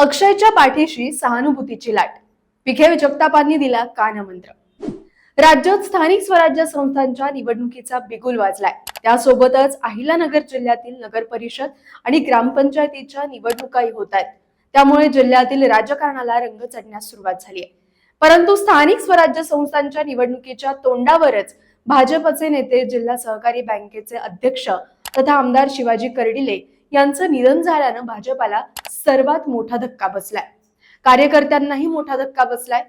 अक्षयच्या पाठीशी सहानुभूतीची लाट. विखे जगतापांनी दिला कानमंत्र. राज्यात स्थानिक स्वराज्य संस्थांच्या निवडणुकीचा बिगुल वाजलाय. त्यासोबतच अहिलानगर जिल्ह्यातील नगर परिषद आणि ग्रामपंचायतीच्या निवडणुकाही होत आहेत. त्यामुळे जिल्ह्यातील राजकारणाला रंग चढण्यास सुरुवात झाली आहे परंतु स्थानिक स्वराज्य संस्थांच्या निवडणुकीच्या तोंडावरच भाजपचे नेते जिल्हा सहकारी बँकेचे अध्यक्ष तथा आमदार शिवाजी कर्डिले यांचं निधन झाल्यानं भाजपाला सर्वात मोठा धक्का बसलाय. कार्यकर्त्यांनाही मोठा धक्का बसलाय.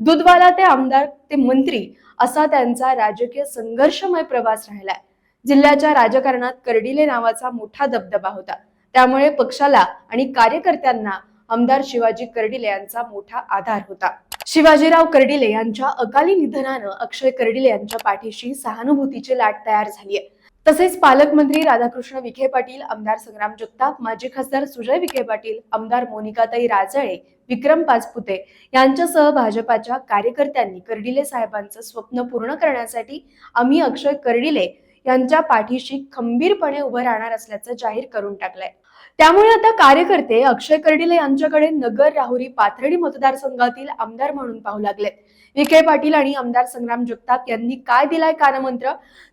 दुधवाला ते आमदार ते मंत्री असा त्यांचा राजकीय संघर्षमय प्रवास राहिलाय. जिल्ह्याच्या राजकारणात कर्डिले नावाचा मोठा दबदबा होता. त्यामुळे पक्षाला आणि कार्यकर्त्यांना आमदार शिवाजी कर्डिले यांचा मोठा आधार होता. शिवाजीराव कर्डिले यांच्या अकाली निधनानं अक्षय कर्डिले यांच्या पाठीशी सहानुभूतीची लाट तयार झाली आहे तसेच पालकमंत्री राधाकृष्ण विखे पाटील आमदार संग्राम जगताप माजी खासदार सुजय विखे पाटील आमदार मोनिकाताई राजळे विक्रम पाचपुते यांच्यासह भाजपाच्या कार्यकर्त्यांनी कर्डिले साहेबांचं स्वप्न पूर्ण करण्यासाठी आम्ही अक्षय कर्डिले यांच्या पाठीशी खंबीरपणे उभं राहणार असल्याचं जाहीर करून टाकलंय. त्यामुळे आता कार्यकर्ते अक्षय कर्डिले यांच्याकडे नगर राहुरी पाथर्डी मतदारसंघातील आमदार म्हणून पाहू लागलेत. विखे पाटील आणि आमदार संग्राम जगताप यांनी काय दिलाय कानमंत्र?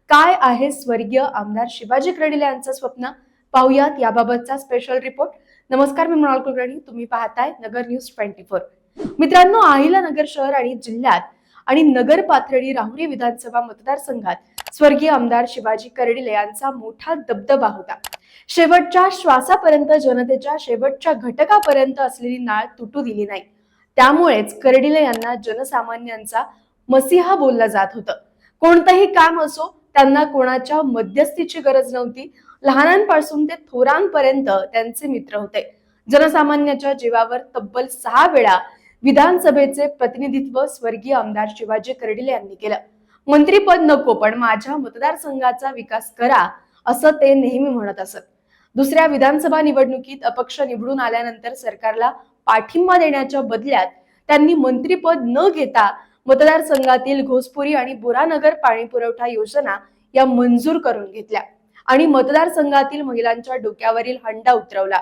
काय आहे स्वर्गीय आमदार शिवाजी कर्डिले यांचं स्वप्न? पाहुयात याबाबतचा स्पेशल रिपोर्ट नमस्कार मी मृणाल कुलकर्णी. तुम्ही पाहताय नगर न्यूज ट्वेंटी फोर. मित्रांनो आहिला नगर शहर आणि जिल्ह्यात आणि नगर पाथर्डी राहुरी विधानसभा मतदारसंघात स्वर्गीय आमदार शिवाजी कर्डिले यांचा मोठा दबदबा होता. शेवटच्या श्वासापर्यंत जनतेच्या शेवटच्या घटकापर्यंत असलेली नाळ तुटू दिली नाही. त्यामुळेच कर्डिले यांना जनसामान्यांचा मसिहा बोलला जात होतं. कोणतंही काम असो त्यांना कोणाच्या मध्यस्थीची गरज नव्हती. लहानांपासून ते थोरांपर्यंत त्यांचे मित्र होते. जनसामान्याच्या जीवावर तब्बल सहा वेळा विधानसभेचे प्रतिनिधित्व स्वर्गीय आमदार शिवाजी कर्डिले यांनी केलं. मंत्रीपद नको पण माझ्या मतदारसंघाचा विकास करा असं ते नेहमी म्हणत असत. दुसऱ्या विधानसभा निवडणुकीत अपक्ष निवडून आल्यानंतर सरकारला पाठिंबा देण्याच्या बदल्यात त्यांनी मंत्रीपद न घेता मतदारसंघातील घोसपुरी आणि बुरानगर पाणी पुरवठा योजना या मंजूर करून घेतल्या आणि मतदारसंघातील महिलांच्या डोक्यावरील हंडा उतरवला.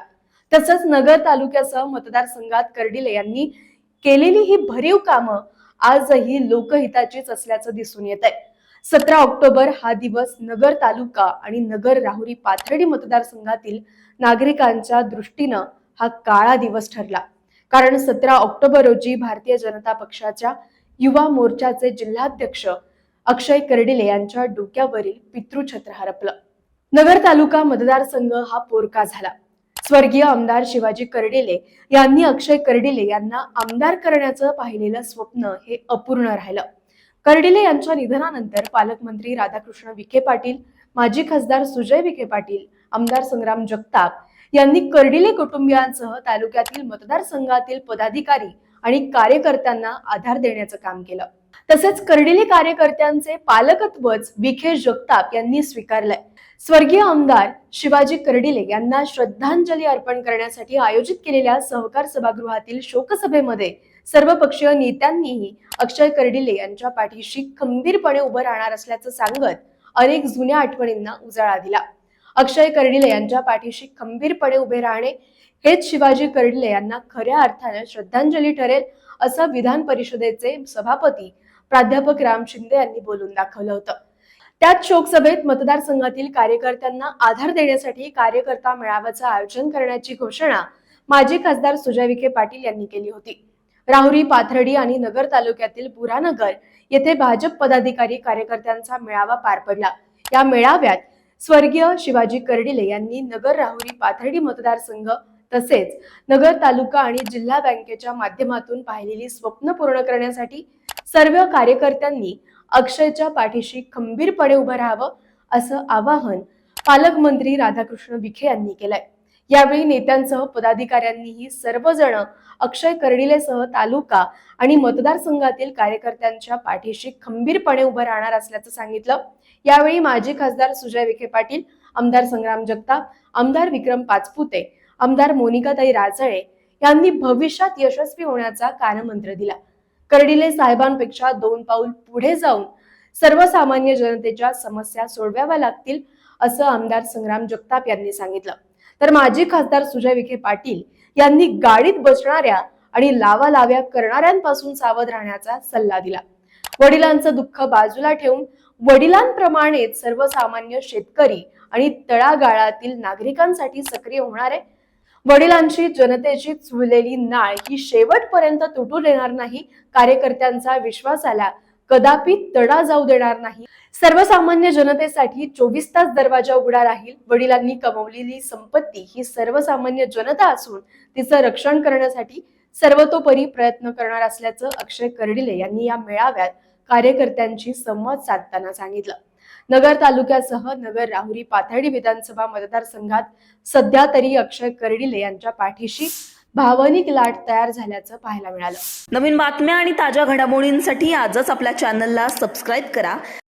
तसंच नगर तालुक्यासह मतदारसंघात कर्डिले यांनी केलेली ही भरीव कामं आजही लोकहिताचीच असल्याचं दिसून येत आहे सतरा ऑक्टोबर हा दिवस नगर तालुका आणि नगर राहुरी पाथर्डी मतदारसंघातील नागरिकांच्या दृष्टीनं हा काळा दिवस ठरला. कारण सतरा ऑक्टोबर रोजी भारतीय जनता पक्षाच्या युवा मोर्चाचे जिल्हाध्यक्ष अक्षय कर्डिले यांच्या डोक्यावरील पितृछत्र हरपलं. नगर तालुका मतदारसंघ हा पोरका झाला. स्वर्गीय आमदार शिवाजी कर्डिले यांनी अक्षय कर्डिले यांना आमदार करण्याचं पाहिलेलं स्वप्न हे अपूर्ण राहिलं. कर्डिले यांच्या निधनानंतर पालकमंत्री राधाकृष्ण विखे पाटील माजी खासदार सुजय विखे पाटील आमदार संग्राम जगताप यांनी कर्डिले कुटुंबियांसह तालुक्यातील मतदारसंघातील पदाधिकारी आणि कार्यकर्त्यांना आधार देण्याचं काम केलं. तसेच कर्डिले कार्यकर्त्यांचे पालकत्वच विखे जगताप यांनी स्वीकारलंय. स्वर्गीय आमदार शिवाजी कर्डिले यांना श्रद्धांजली अर्पण करण्यासाठी आयोजित केलेल्या सहकार सभागृहातील शोकसभेमध्ये सर्वपक्षीय नेत्यांनीही अक्षय कर्डिले यांच्या पाठीशी खंबीरपणे उभं राहणार असल्याचं सांगत अनेक जुन्या आठवणींना उजाळा दिला. अक्षय कर्डिले यांच्या पाठीशी खंबीरपणे उभे राहणे हेच शिवाजी कर्डिले यांना खऱ्या अर्थाने श्रद्धांजली ठरेल असं विधान परिषदेचे सभापती प्राध्यापक राम शिंदे यांनी बोलून दाखवलं होतं. त्याच शोकसभेत मतदारसंघातील कार्यकर्त्यांना आधार देण्यासाठी कार्यकर्ता मेळाव्याचं आयोजन करण्याची घोषणा माजी खासदार सुजय विखे पाटील यांनी केली होती. राहुरी पाथर्डी आणि नगर तालुक्यातील बुरानगर येथे भाजप पदाधिकारी कार्यकर्त्यांचा मेळावा पार पडला. या मेळाव्यात स्वर्गीय शिवाजी कर्डिले यांनी नगर राहुरी पाथर्डी मतदारसंघ तसेच नगर तालुका आणि जिल्हा बँकेच्या माध्यमातून पाहिलेली स्वप्न पूर्ण करण्यासाठी सर्व कार्यकर्त्यांनी अक्षयच्या पाठीशी खंबीरपणे उभं राहावं असं आवाहन पालकमंत्री राधाकृष्ण विखे यांनी केलंय. यावेळी नेत्यांसह पदाधिकाऱ्यांनीही सर्वजण अक्षय कर्डिलेसह तालुका आणि मतदारसंघातील कार्यकर्त्यांच्या पाठीशी खंबीरपणे उभं राहणार असल्याचं सांगितलं. यावेळी माजी खासदार सुजय विखे पाटील आमदार संग्राम जगताप आमदार विक्रम पाचपुते आमदार मोनिकाताई राजळे यांनी भविष्यात यशस्वी होण्याचा कानमंत्र दिला. कर्डिले साहेबांपेक्षा दोन पाऊल पुढे जाऊन सर्वसामान्य जनतेच्या समस्या सोडवाव्या लागतील असं आमदार संग्राम जगताप यांनी सांगितलं. तर माजी खासदार सुजय विखे पाटील यांनी गाडीत बसणाऱ्या आणि लावा लाव्या करणाऱ्यांपासून सावध राहण्याचा सल्ला दिला. वडिलांचं दुःख बाजूला ठेवून वडिलांप्रमाणेच सर्वसामान्य शेतकरी आणि तळागाळातील नागरिकांसाठी सक्रिय होणारे वडिलांची जनतेची चुलेली नाळ ही शेवटपर्यंत तुटू देणार नाही. कार्यकर्त्यांचा विश्वासाला कदापि तडा जाऊ देणार नाही. सर्वसामान्य जनतेसाठी चोवीस तास दरवाजा उघडा राहील. वडिलांनी कमवलेली संपत्ती ही सर्वसामान्य जनता असून तिचं रक्षण करण्यासाठी सर्वतोपरी प्रयत्न करणार असल्याचं अक्षय कर्डिले यांनी या मेळाव्यात कार्यकर्त्यांशी संवाद साधताना सांगितलं. नगर तालुक्यासह नगर राहुरी पाथर्डी विधानसभा मतदारसंघात सध्या तरी अक्षय कर्डिले यांच्या पाठीशी भावनिक लाट तयार झाल्याचं पाहायला मिळालं. नवीन बातम्या आणि ताज्या घडामोडींसाठी आजच आपल्या चॅनलला सबस्क्राईब करा.